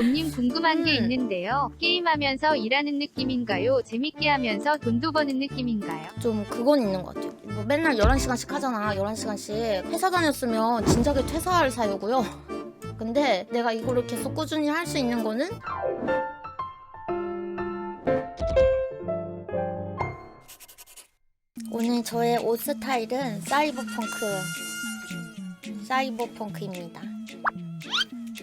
옴님 궁금한 게 음. 있는데요. 게임하면서 일하는 느낌인가요? 재밌게 하면서 돈도 버는 느낌인가요? 좀 그건 있는 것 같아요. 뭐 맨날 11시간씩 하잖아. 11시간씩. 회사 다녔으면 진작에 퇴사할 사유고요. 근데 내가 이거를 계속 꾸준히 할 수 있는 거는 오늘 저의 옷 스타일은 사이버펑크 사이버펑크입니다.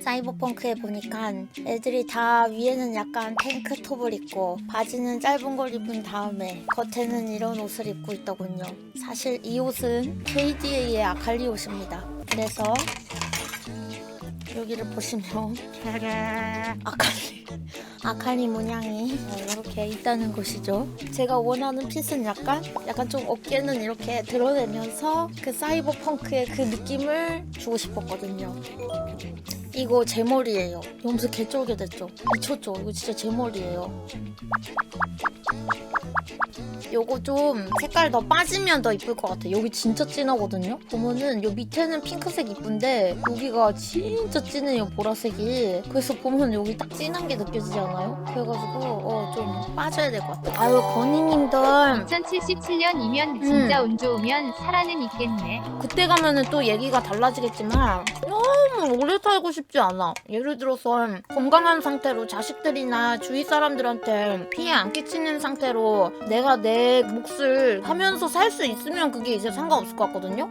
사이버펑크에 보니까 애들이 다 위에는 약간 탱크톱을 입고 바지는 짧은 걸 입은 다음에 겉에는 이런 옷을 입고 있더군요. 사실 이 옷은 KDA의 아칼리 옷입니다. 그래서 여기를 보시면 아칼리 아칼리 문양이 이렇게 있다는 것이죠. 제가 원하는 핏은 약간 약간 좀 어깨는 이렇게 드러내면서 그 사이버펑크의 그 느낌을 주고 싶었거든요. 이거 제 머리예요. 염색 개쫄게됐죠? 미쳤죠? 이거 진짜 제 머리예요. 요거 좀 색깔 더 빠지면 더 이쁠 것 같아. 여기 진짜 진하거든요? 보면은 요 밑에는 핑크색 이쁜데 여기가 진짜 진해요, 보라색이. 그래서 보면 여기 딱 진한 게 느껴지지 않아요? 그래가지고 어, 좀 빠져야 될 것 같아. 아유, 건희님들 2077년이면 진짜 운 좋으면 살아는 있겠네. 그때 가면은 또 얘기가 달라지겠지만 너무 오래 살고 싶지 않아. 예를 들어서 건강한 상태로 자식들이나 주위 사람들한테 피해 안 끼치는 상태로 내가 내 몫을 하면서 살 수 있으면 그게 이제 상관없을 것 같거든요.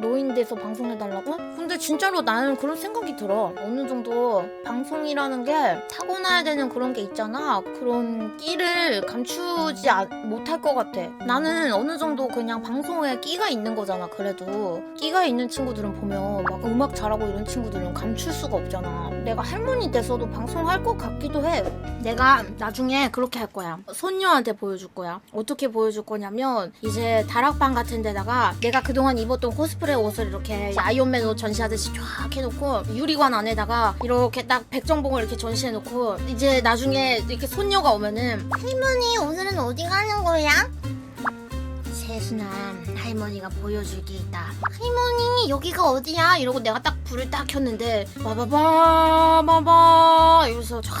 노인돼서 방송해달라고? 근데 진짜로 나는 그런 생각이 들어. 어느 정도 방송이라는 게 타고나야 되는 그런 게 있잖아. 그런 끼를 감추지 아- 못할 것 같아. 나는 어느 정도 그냥 방송에 끼가 있는 거잖아. 그래도 끼가 있는 친구들은 보면 막 음악 잘하고 이런 친구들은 감출 수가 없잖아. 내가 할머니 돼서도 방송할 것 같기도 해. 내가 나중에 그렇게 할 거야. 손녀한테 보여줄 거야. 어떻게 보여줄 거냐면 이제 다락방 같은 데다가 내가 그동안 입었던 코스프레 옷을 이렇게 아이언맨 옷 전시하듯이 쫙 해놓고 유리관 안에다가 이렇게 딱 백정봉을 이렇게 전시해놓고 이제 나중에 이렇게 손녀가 오면은 할머니 오늘은 어디 가는 거야? 세순아 할머니가 보여줄 게 있다 할머니 여기가 어디야? 이러고 내가 딱 불을 딱 켰는데 바바바 바바 이러면서 쫙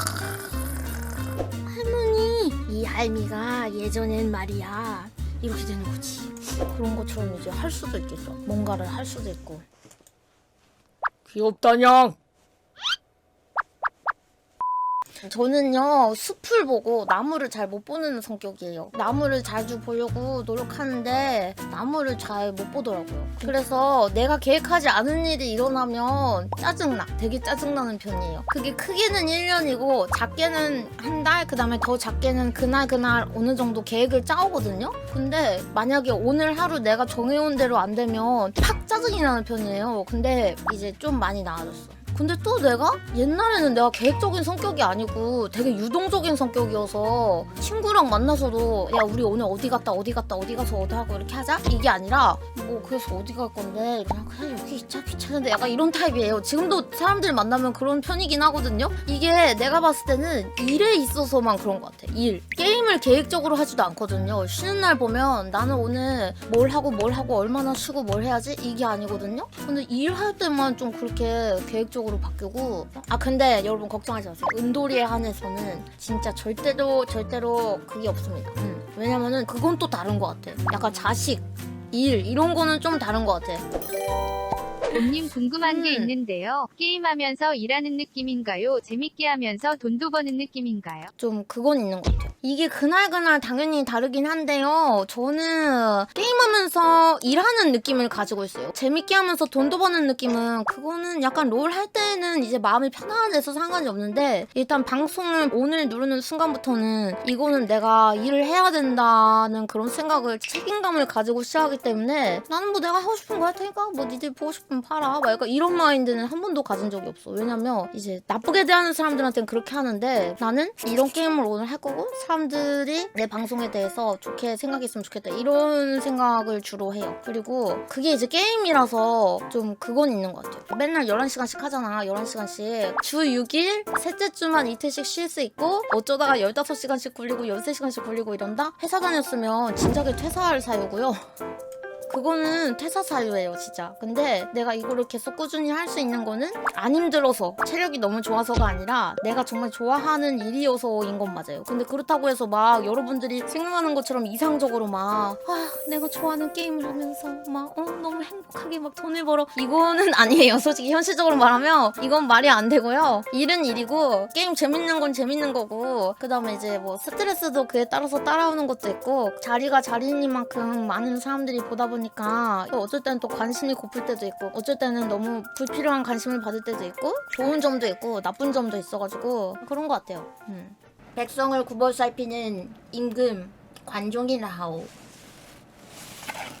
할머니 이 할미가 예전엔 말이야 이렇게 되는 거지. 그런 것처럼 이제 할 수도 있겠어. 뭔가를 할 수도 있고. 귀엽다냥 저는요 숲을 보고 나무를 잘 못 보는 성격이에요. 나무를 자주 보려고 노력하는데 나무를 잘 못 보더라고요. 그래서 내가 계획하지 않은 일이 일어나면 짜증나. 되게 짜증나는 편이에요. 그게 크게는 1년이고 작게는 한 달, 그 다음에 더 작게는 그날 그날 어느 정도 계획을 짜오거든요. 근데 만약에 오늘 하루 내가 정해온 대로 안 되면 팍 짜증이 나는 편이에요. 근데 이제 좀 많이 나아졌어. 근데 또 내가? 옛날에는 내가 계획적인 성격이 아니고 되게 유동적인 성격이어서 친구랑 만나서도 야 우리 오늘 어디 갔다 어디 갔다 어디 가서 어디 하고 이렇게 하자? 이게 아니라 뭐 그래서 어디 갈 건데? 그냥 그냥 여기 있자 귀찮은데. 약간 이런 타입이에요. 지금도 사람들 만나면 그런 편이긴 하거든요. 이게 내가 봤을 때는 일에 있어서만 그런 것 같아. 일. 게임을 계획적으로 하지도 않거든요. 쉬는 날 보면 나는 오늘 뭘 하고 뭘 하고 얼마나 쉬고 뭘 해야지? 이게 아니거든요. 근데 일할 때만 좀 그렇게 계획적으로 바뀌고 아 근데 여러분 걱정하지 마세요 은돌이에 한해서는 진짜 절대로 절대로 그게 없습니다 음. 왜냐면은 그건 또 다른 것 같아 약간 자식 일 이런 거는 좀 다른 것 같아 옴님 궁금한 게 음. 있는데요. 게임하면서 일하는 느낌인가요? 재밌게 하면서 돈도 버는 느낌인가요? 좀 그건 있는 것 같아요. 이게 그날그날 당연히 다르긴 한데요. 저는 게임하면서 일하는 느낌을 가지고 있어요. 재밌게 하면서 돈도 버는 느낌은 그거는 약간 롤 할 때는 이제 마음이 편안해서 상관이 없는데 일단 방송을 오늘 누르는 순간부터는 이거는 내가 일을 해야 된다는 그런 생각을 책임감을 가지고 시작하기 때문에 나는 뭐 내가 하고 싶은 거 할 테니까 뭐 니들 보고 싶으면 팔아 막 약간 이런 마인드는 한 번도 가진 적이 없어. 왜냐면 이제 나쁘게 대하는 사람들한테는 그렇게 하는데 나는 이런 게임을 오늘 할 거고 사람들이 내 방송에 대해서 좋게 생각했으면 좋겠다 이런 생각을 주로 해요. 그리고 그게 이제 게임이라서 좀 그건 있는 것 같아요. 맨날 11시간씩 하잖아. 11시간씩. 주 6일 셋째 주만 이틀씩 쉴 수 있고 어쩌다가 15시간씩 굴리고 13시간씩 굴리고 이런다? 회사 다녔으면 진작에 퇴사할 사유고요. 그거는 퇴사 사유예요, 진짜. 근데 내가 이거를 계속 꾸준히 할 수 있는 거는 안 힘들어서 체력이 너무 좋아서가 아니라 내가 정말 좋아하는 일이어서인 건 맞아요. 근데 그렇다고 해서 막 여러분들이 생각하는 것처럼 이상적으로 막 아, 내가 좋아하는 게임을 하면서 막 어, 너무 행복하게 막 돈을 벌어 이거는 아니에요. 솔직히 현실적으로 말하면 이건 말이 안 되고요. 일은 일이고 게임 재밌는 건 재밌는 거고 그 다음에 이제 뭐 스트레스도 그에 따라서 따라오는 것도 있고 자리가 자리니만큼 많은 사람들이 보다 보니 까 또 어쩔 때는 또 관심이 고플 때도 있고 어쩔 때는 너무 불필요한 관심을 받을 때도 있고 좋은 점도 있고 나쁜 점도 있어가지고 그런 것 같아요. 음. 백성을 굽어살피는 임금 관종이라 하오.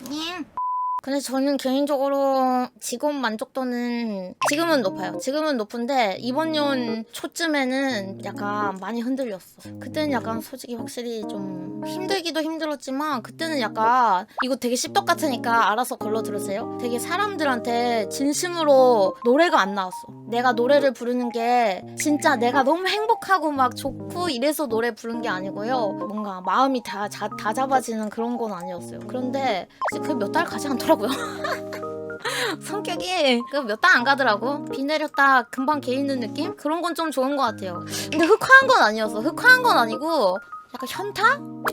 님. 근데 저는 개인적으로 직업 만족도는 지금은 높아요. 지금은 높은데 이번 년 초쯤에는 약간 많이 흔들렸어. 그때는 약간 솔직히 확실히 좀 힘들기도 힘들었지만 그때는 약간 이거 되게 씹덕 같으니까 알아서 걸러 들으세요. 되게 사람들한테 진심으로 노래가 안 나왔어. 내가 노래를 부르는 게 진짜 내가 너무 행복하고 막 좋고 이래서 노래 부른 게 아니고요. 뭔가 마음이 다, 자, 다 잡아지는 그런 건 아니었어요. 그런데 그 몇 달 가지 않더라고요. 성격이 그몇달 안 가더라고. 비 내렸다 금방 개 있는 느낌? 그런 건 좀 좋은 것 같아요. 근데 흑화한 건 아니었어. 흑화한 건 아니고 약간 현타?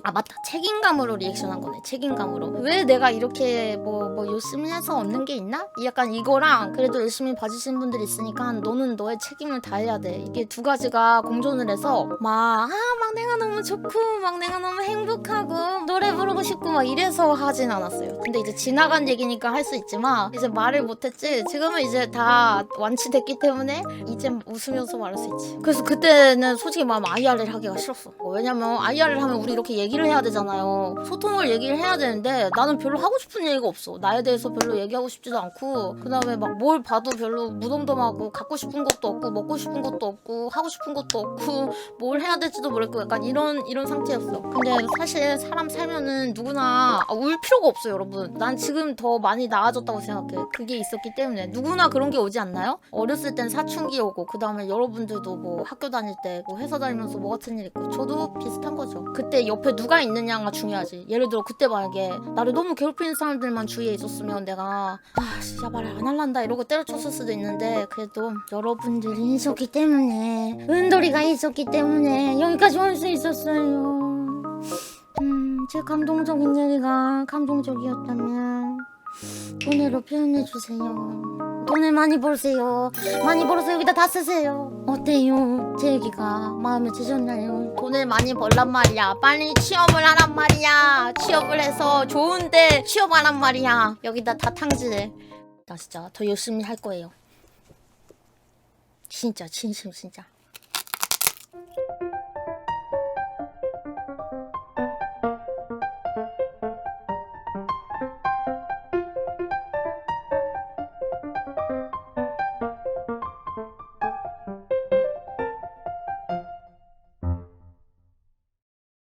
아 맞다. 책임감으로 리액션한 거네. 책임감으로. 왜 내가 이렇게 뭐뭐 열심히 해서 얻는 게 있나? 약간 이거랑 그래도 열심히 봐주신 분들이 있으니까 너는 너의 책임을 다해야 돼. 이게 두 가지가 공존을 해서 막아막 내가 너무 좋고 막 내가 너무 행복하고 노래 부르고 싶고 막 이래서 하진 않았어요. 근데 이제 지나간 얘기니까 할 수 있지만 이제 말을 못했지. 지금은 이제 다 완치됐기 때문에 이제 웃으면서 말할 수 있지. 그래서 그때는 솔직히 말하면 IR을 하기가 싫었어. 어, 왜냐면 IR을 하면 우리 이렇게 얘기를 해야 되잖아요. 소통을 얘기를 해야 되는데 나는 별로 하고 싶은 얘기가 없어. 나에 대해서 별로 얘기하고 싶지도 않고 그 다음에 막 뭘 봐도 별로 무덤덤하고 갖고 싶은 것도 없고 먹고 싶은 것도 없고 하고 싶은 것도 없고 뭘 해야 될지도 모르겠고 약간 이런 이런 상태였어. 근데 사실 사람 살면은 누구나 아, 울 필요가 없어요 여러분. 난 지금 더 많이 나아졌다고 생각해. 그게 있었기 때문에. 누구나 그런 게 오지 않나요? 어렸을 땐 사춘기 오고 그 다음에 여러분들도 뭐 학교 다닐 때 뭐 회사 다니면서 뭐 같은 일 있고 저도 비슷한 거죠. 그때 옆에 누가 있느냐가 중요하지. 예를 들어 그때 만약에 나를 너무 괴롭히는 사람들만 주위에 있었으면 내가 아 진짜 말을 안 할란다 이러고 때려쳤을 수도 있는데 그래도 여러분들이 있었기 때문에 은돌이가 있었기 때문에 여기까지 올 수 있었어요. 음, 제 감동적인 얘기가 감동적이었다면 돈으로 표현해 주세요. 돈을 많이 벌세요. 많이 벌어서 여기다 다 쓰세요. 어때요? 제 얘기가 마음에 드셨나요? 돈을 많이 벌란 말이야. 빨리 취업을 하란 말이야. 취업을 해서 좋은데 취업하란 말이야. 여기다 다 탕진해. 나 진짜 더 열심히 할 거예요. 진짜 진심 진짜.